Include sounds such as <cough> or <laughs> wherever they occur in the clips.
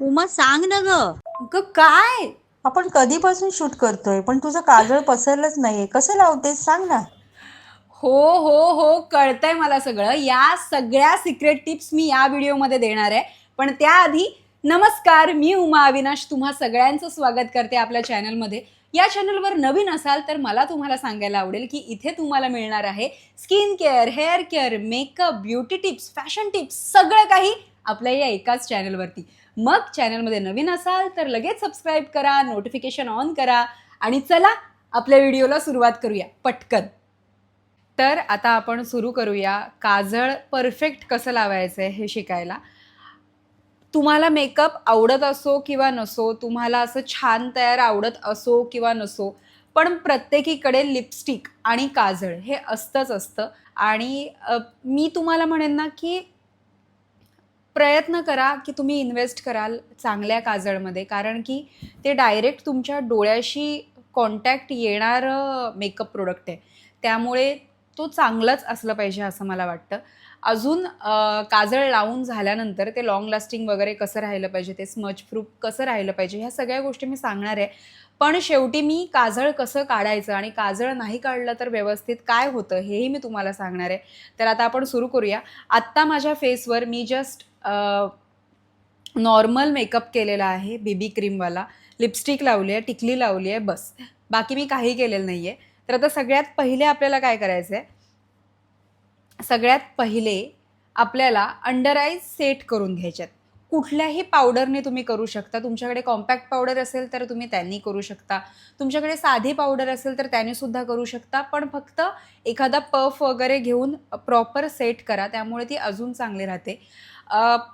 उमा सांग ना ग. ग काय? आपण कधीपासून शूट करतोय? पण तुझं काजळ पसरलंच नाहीये. कसं लावतेस? सांग ना. हो हो हो. कळतंय मला सगळं. या सगळ्या सिक्रेट टिप्स मी या व्हिडिओमध्ये देणार आहे. पण त्याआधी नमस्कार. मी उमा अविनाश. तुम्हा सगळ्यांचं स्वागत करते आपल्या चॅनलमध्ये या चॅनलवर नवीन असाल तर मला तुम्हाला सांगायला आवडेल की इथे तुम्हाला मिळणार आहे skin care hair care makeup beauty tips fashion tips सगळं काही आपल्या या एकाच चॅनलवरती मग चॅनलमध्ये नवीन असाल तर लगेच सबस्क्राईब करा नोटिफिकेशन ऑन करा आणि चला आपल्या व्हिडिओला सुरुवात करूया पटकन. तर आता आपण सुरू करूया काजळ परफेक्ट कसं लावायचं आहे हे शिकायला. तुम्हाला मेकअप आवडत असो किंवा नसो तुम्हाला असं छान तयार आवडत असो किंवा नसो पण प्रत्येकीकडे लिपस्टिक आणि काजळ हे असतंच असतं. आणि मी तुम्हाला म्हणेन ना की प्रयत्न करा की तुम्ही इन्व्हेस्ट कराल चांगल्या काजळमध्ये. कारण की ते डायरेक्ट तुमच्या डोळ्याशी कॉन्टॅक्ट येणारं मेकअप प्रोडक्ट आहे. त्यामुळे तो चांगलाच असलं पाहिजे असं मला वाटतं. अजून काजळ लावून झाल्यानंतर ते लॉंग लास्टिंग वगैरे कसं राहिलं पाहिजे ते स्मच प्रूफ कसं राहिलं पाहिजे ह्या सगळ्या गोष्टी मी सांगणार आहे. पण शेवटी मी काजळ कसं काढायचं आणि काजळ नाही काढलं तर व्यवस्थित काय होतं हेही मी तुम्हाला सांगणार आहे. तर आता आपण सुरू करूया. आत्ता माझ्या फेसवर मी जस्ट नॉर्मल मेकअप केलेला आहे बेबी क्रीमवाला लिपस्टिक लावली आहे टिकली लावली आहे बस. बाकी मी काही केलेलं नाही आहे तर आता सगळ्यात पहिले आपल्याला काय करायचं आहे सगळ्यात पहिले आपल्याला अंडर आईज सेट करून घ्यायच्यात कुठल्याही पावडरने तुम्ही करू शकता. तुमच्याकडे कॉम्पॅक्ट पावडर असेल तर तुम्ही त्यांनी करू शकता. तुमच्याकडे साधी पावडर असेल तर त्याने सुद्धा करू शकता. पण फक्त एखादा पफ वगैरे घेऊन प्रॉपर सेट करा. त्यामुळे ती अजून चांगली राहते.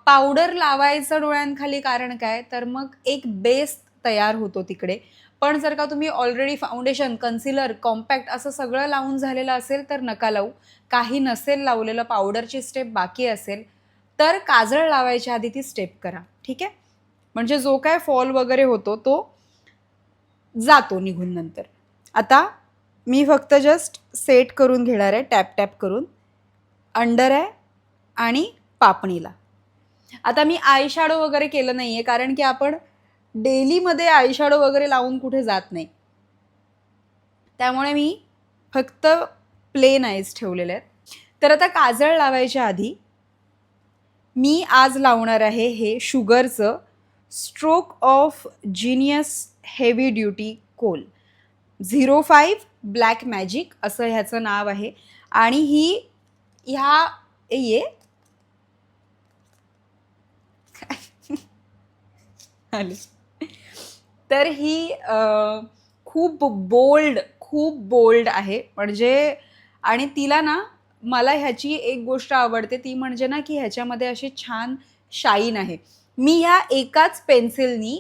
पावडर लावायचं डोळ्यांखाली कारण काय? तर मग एक बेस तयार होतो तिकडे. पण जर का तुम्ही ऑलरेडी फाउंडेशन कन्सिलर कॉम्पॅक्ट असं सगळं लावून झालेलं असेल तर नका लावू. काही नसेल लावलेलं पावडरची स्टेप बाकी असेल तर काजळ लावायच्या आधी ती स्टेप करा. ठीक आहे? म्हणजे जो काय फॉल वगैरे होतो तो जातो निघून नंतर. आता मी फक्त जस्ट सेट करून घेणार आहे टॅप टॅप करून. अंडर आहे आणि पापणीला. आता मी आयशाडो वगैरे केलं नाही आहे कारण की आपण डेलीमध्ये आय शॅडो वगैरे लावून कुठे जात नाही. त्यामुळे मी फक्त प्लेन आईज ठेवलेले आहेत. तर आता काजळ लावायच्या आधी मी आज लावणार आहे हे शुगरचं stroke of genius heavy duty kohl. Zero five black magic असं ह्याचं नाव आहे. आणि ही ह्या ए, ये. तर ही खूप बोल्ड खूप बोल्ड आहे. म्हणजे आणि तिला ना मला ह्याची एक गोष्ट आवडते ती म्हणजे ना की ह्याच्यामध्ये अशी छान शाईन आहे. मी ह्या एकाच पेन्सिलनी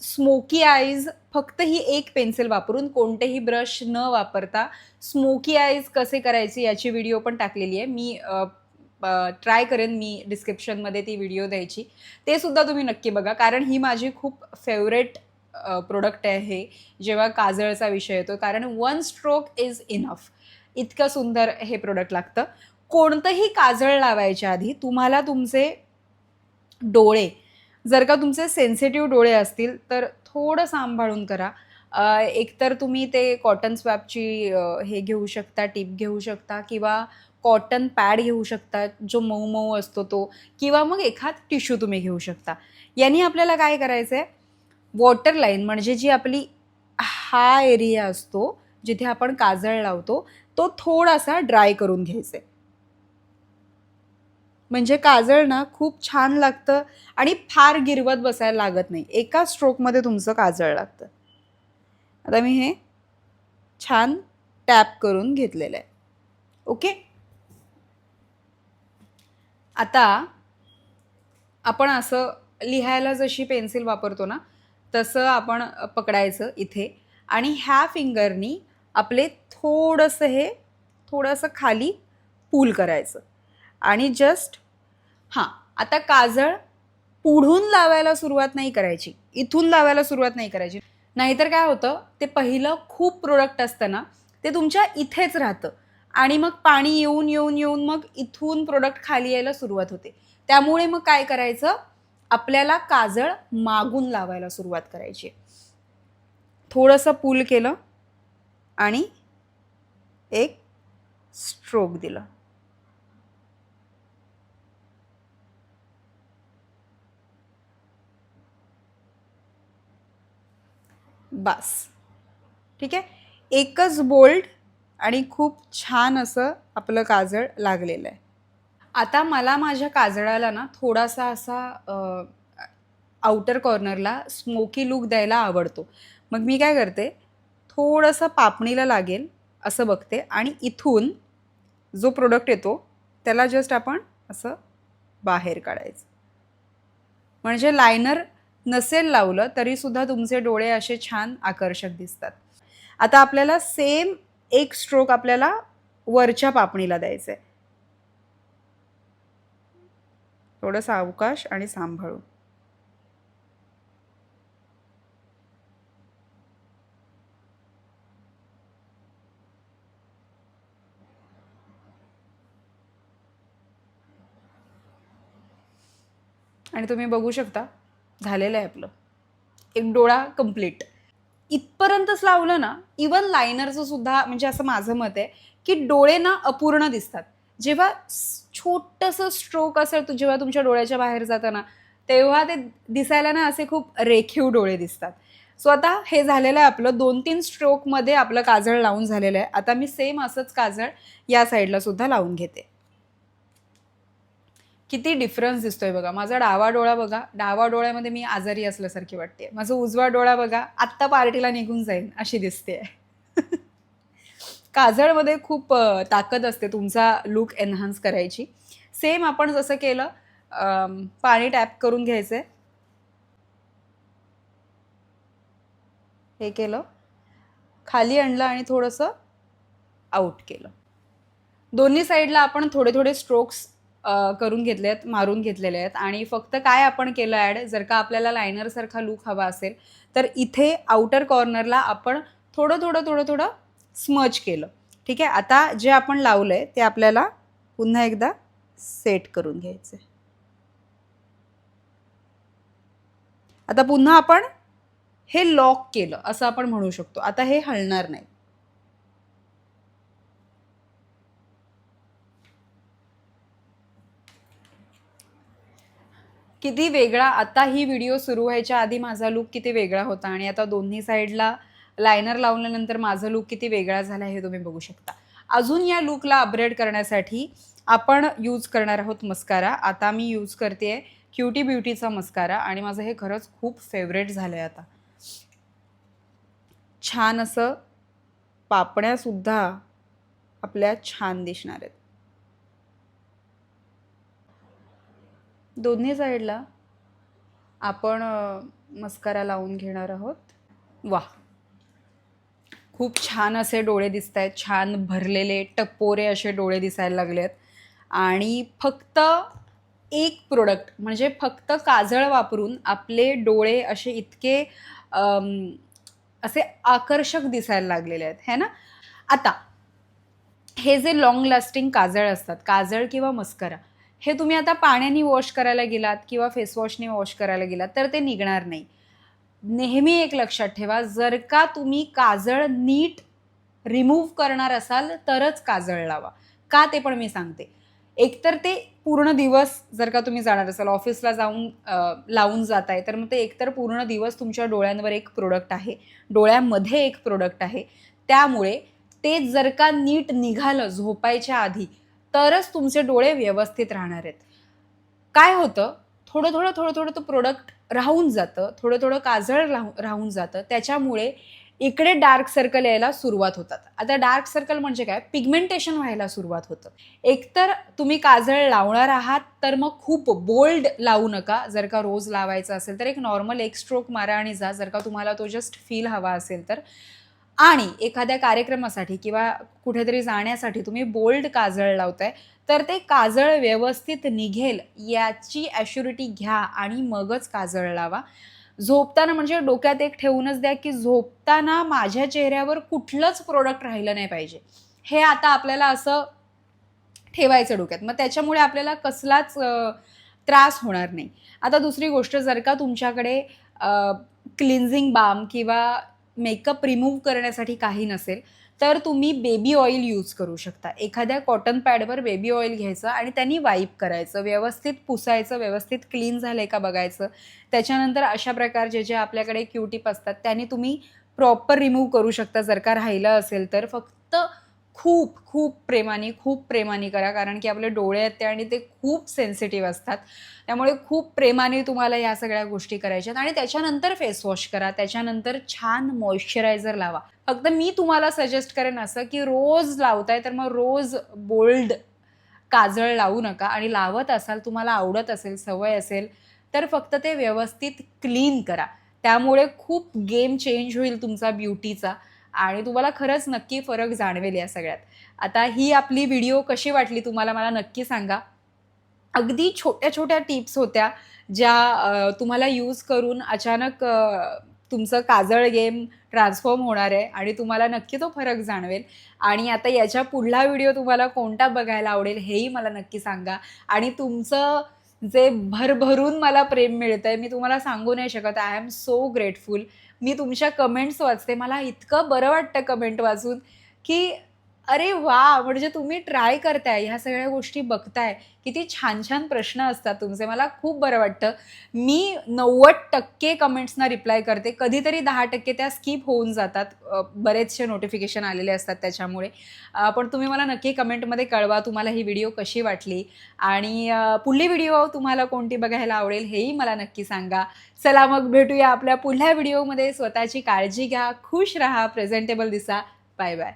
स्मोकी आईज फक्त ही एक पेन्सिल वापरून कोणतेही ब्रश न वापरता स्मोकी आईज कसे करायचे याची व्हिडिओ पण टाकलेली आहे. मी ट्राय करेन मी डिस्क्रिप्शनमध्ये ती व्हिडिओ द्यायची. ते सुद्धा तुम्ही नक्की बघा कारण ही माझी खूप फेवरेट प्रोडक्ट आहे जेव्हा काजळचा विषय येतो. कारण वन स्ट्रोक इज इनफ. इतकं सुंदर हे प्रोडक्ट लागतं. कोणतंही काजळ लावायच्या आधी तुम्हाला तुमचे डोळे जर का तुमचे सेन्सिटिव्ह डोळे असतील तर थोडं सांभाळून करा. एकतर तुम्ही ते कॉटन स्वॅपची हे घेऊ शकता टीप घेऊ शकता किंवा कॉटन पॅड घेऊ शकता जो मऊ मऊ असतो तो किंवा मग एखाद टिश्यू तुम्ही घेऊ शकता. यांनी आपल्याला काय करायचं आहे वॉटर लाईन म्हणजे जी आपली हा एरिया असतो जिथे आपण काजळ लावतो तो थोडासा ड्राय करून घ्यायचा. आहे म्हणजे काजळ ना खूप छान लागतं आणि फार गिरवत बसायला लागत नाही. एका स्ट्रोकमध्ये तुमचं काजळ लागतं. आता मी हे छान टॅप करून घेतलेलं आहे. ओके? आता आपण असं लिहायला जशी पेन्सिल वापरतो ना तसं आपण पकडायचं इथे. आणि ह्या फिंगरनी आपले थोडंसं हे थोडंसं खाली पूल करायचं. आणि जस्ट हां आता काजळ पुढून लावायला सुरुवात नाही करायची. इथून लावायला सुरुवात नाही करायची. नाहीतर काय होतं ते पहिलं खूप प्रोडक्ट असतं ना ते तुमच्या इथेच राहतं. आणि मग पाणी येऊन येऊन येऊन मग इथून प्रोडक्ट खाली यायला सुरुवात होते. त्यामुळे मग काय करायचं आपल्याला काजळ मागून लावायला सुरुवात करायची थोडंसं पूल केलं आणि एक स्ट्रोक दिला. बस. ठीक आहे? एकच बोल्ड आणि खूप छान असं आपलं काजळ लागलेलं आहे. आता मला माझ्या काजळाला ना थोडासा असा आउटर कॉर्नरला स्मोकी लुक द्यायला आवडतो. मग मी काय करते थोडंसं पापणीला लागेल असं बघते. आणि इथून जो प्रोडक्ट येतो त्याला जस्ट आपण असं बाहेर काढायचं. म्हणजे लायनर नसेल लावलं तरीसुद्धा तुमचे डोळे असे छान आकर्षक दिसतात. आता आपल्याला सेम एक स्ट्रोक आपल्याला वरच्या पापणीला द्यायचं आहे थोडं सावकाश आणि सांभाळून. आणि तुम्ही बघू शकता झालेलं आहे आपलं. एक डोळा कंप्लीट इथपर्यंतच लावलं ना इवन लायनरचं सुद्धा म्हणजे असं माझं मत आहे की डोळे ना अपूर्ण दिसतात. जेव्हा छोटंसं स्ट्रोक असेल तू जेव्हा तुमच्या डोळ्याच्या बाहेर जाताना तेव्हा ते दिसायला ना असे खूप रेखीव डोळे दिसतात. सो आता हे झालेलं आहे आपलं दोन तीन स्ट्रोकमध्ये आपलं काजळ लावून झालेलं आहे. आता मी सेम असंच काजळ या साईडला सुद्धा लावून घेते. किती डिफरन्स दिसतोय बघा. माझा डावा डोळा बघा. डावा डोळ्यामध्ये मी आजारी असल्यासारखी वाटते माझा उजवा डोळा बघा आत्ता पार्टीला निघून जाईन अशी दिसते <laughs> काजळमध्ये खूप ताकद असते तुमचा लुक एनहान्स करायची. सेम आपण जसं केलं पाणी टॅप करून घ्यायचं आहे हे केलं. खाली आणलं आणि थोडंसं आऊट केलं. दोन्ही साईडला आपण थोडे थोडे स्ट्रोक्स करून घेतले आहेत मारून घेतलेले आहेत. आणि फक्त काय आपण केलं ॲड जर का आपल्याला लायनरसारखा लुक हवा असेल तर इथे आउटर कॉर्नरला आपण थोडं थोडं थोडं थोडं स्मच केलं. ठीक आहे? आता जे आपण लावलं आहे ते आपल्याला पुन्हा एकदा सेट करून घ्यायचं आहे आता पुन्हा आपण हे लॉक केलं असं आपण म्हणू शकतो. आता हे हलणार नाही. किती वेगळा आता ही व्हिडिओ सुरू व्हायच्या आधी माझा लुक किती वेगळा होता आणि आता दोन्ही साईडला लायनर लावल्यानंतर माझा लुक किती वेगळा झाला हे तुम्ही बघू शकता. अजून या लुकला अपग्रेड करण्यासाठी आपण यूज करणार आहोत मस्कारा आता मी यूज करते क्युटी ब्युटीचा मस्कारा आणि माझं हे खरंच खूप फेवरेट झालं आहे आता. छान असं पापण्यासुद्धा आपल्या छान दिसणार आहेत. दोन्ही साईडला आपण मस्करा मस्कारा लावून घेणार आहोत. वा! खूप छान असे डोळे दिसत आहेत छान भरलेले टपोरे असे डोळे दिसायला लागले आहेत. आणि फक्त एक प्रोडक्ट म्हणजे फक्त काजळ वापरून आपले डोळे असे इतके असे आकर्षक दिसायला लागलेले आहेत. है ना? आता हे जे लॉंग लास्टिंग काजळ असतात काजळ किंवा मस्करा हे तुम्ही आता पाण्याने वॉश करायला गेलात किंवा फेसवॉशने वॉश करायला गेलात तर ते निघणार नाही. नेहमी एक लक्षात ठेवा जर का तुम्ही काजळ नीट रिमूव्ह करणार असाल तरच काजळ लावा. का ते पण मी सांगते. एकतर ते पूर्ण दिवस जर का तुम्ही जाणार असाल ऑफिसला जाऊन लावून लावून जाताय तर मग ते एकतर पूर्ण दिवस तुमच्या डोळ्यांवर एक प्रोडक्ट आहे. डोळ्यामध्ये एक प्रोडक्ट आहे. त्यामुळे ते जर का नीट निघालं झोपायच्या आधी तरच तुमचे डोळे व्यवस्थित राहणार आहेत. काय होतं? थोडं थोडं थोडं थोडं तो प्रोडक्ट राहून जातं. थोडं थोडं काजळ राहू राहून जातं. त्याच्यामुळे इकडे डार्क सर्कल यायला सुरुवात होतात. आता डार्क सर्कल म्हणजे काय? पिगमेंटेशन व्हायला सुरुवात होतं. एकतर तुम्ही काजळ लावणार आहात तर मग खूप बोल्ड लावू नका. जर का रोज लावायचं असेल तर एक नॉर्मल एक स्ट्रोक मारा आणि जा. जर का तुम्हाला तो जस्ट फील हवा असेल तर आणि एखाद्या कार्यक्रमासाठी किंवा कुठेतरी जाण्यासाठी तुम्ही बोल्ड काजळ लावताय तर ते काजळ व्यवस्थित निघेल याची ॲश्युरिटी घ्या आणि मगच काजळ लावा. झोपताना म्हणजे डोक्यात एक ठेवूनच द्या की झोपताना माझ्या चेहऱ्यावर कुठलंच प्रोडक्ट राहिलं नाही पाहिजे. हे आता आपल्याला असं ठेवायचं डोक्यात. मग त्याच्यामुळे आपल्याला कसलाच त्रास होणार नाही. आता दुसरी गोष्ट जर का तुमच्याकडे क्लिन्झिंग बाम किंवा मेकअप रिमूव्ह करण्यासाठी काही नसेल तर तुम्ही बेबी ऑइल यूज करू शकता. एखाद्या कॉटन पॅडवर बेबी ऑइल घ्यायचं आणि त्यांनी वाईप करायचं व्यवस्थित पुसायचं व्यवस्थित क्लीन झालं आहे का बघायचं. त्याच्यानंतर अशा प्रकारचे जे आपल्याकडे क्यूटिप असतात त्यांनी तुम्ही प्रॉपर रिमूव्ह करू शकता. जर का राहिलं असेल तर फक्त खूप खूप प्रेमाने खूप प्रेमाने करा. कारण की आपले डोळे आहेत ते आणि ते खूप सेन्सिटिव्ह असतात. त्यामुळे खूप प्रेमाने तुम्हाला या सगळ्या गोष्टी करायच्यात आणि त्याच्यानंतर फेसवॉश करा. त्याच्यानंतर छान मॉइश्चरायझर लावा. फक्त मी तुम्हाला सजेस्ट करेन असं की रोज लावताय तर मग रोज बोल्ड काजळ लावू नका. आणि लावत असाल तुम्हाला आवडत असेल सवय असेल तर फक्त ते व्यवस्थित क्लीन करा. त्यामुळे खूप गेम चेंज होईल तुमचा ब्युटीचा आणि तुम्हाला खरंच नक्की फरक जाणवेल या सगळ्यात. आता ही आपली व्हिडिओ कशी वाटली तुम्हाला मला नक्की सांगा. अगदी छोट्या छोट्या टिप्स होत्या ज्या तुम्हाला यूज करून अचानक तुमचं काजळ गेम ट्रान्सफॉर्म होणार आहे आणि तुम्हाला नक्की तो फरक जाणवेल. आणि आता याच्या पुढला व्हिडिओ तुम्हाला कोणता बघायला आवडेल हेही मला नक्की सांगा. आणि तुमचं जे भरभरून मला प्रेम मिळतं आहे मी तुम्हाला सांगू नाही शकत. आय एम सो ग्रेटफुल मी तुमच्या कमेंट्स वाचते. मला इतकं बरं वाटतं कमेंट वाचून की अरे वा म्हणजे तुम्ही ट्राय करताय ह्या सगळ्या गोष्टी बघताय. किती छान छान प्रश्न असतात तुमचे. मला खूप बरं वाटतं. मी नव्वद टक्के कमेंट्सना रिप्लाय करते. कधीतरी दहा टक्के त्या स्किप होऊन जातात. बरेचसे नोटिफिकेशन आलेले असतात त्याच्यामुळे. पण तुम्ही मला नक्की कमेंटमध्ये कळवा तुम्हाला ही व्हिडिओ कशी वाटली. आणि पुढली व्हिडिओ तुम्हाला कोणती बघायला आवडेल हेही मला नक्की सांगा. चला मग भेटूया आपल्या पुढल्या व्हिडिओमध्ये स्वतःची काळजी घ्या खुश राहा प्रेझेंटेबल दिसा. Bye bye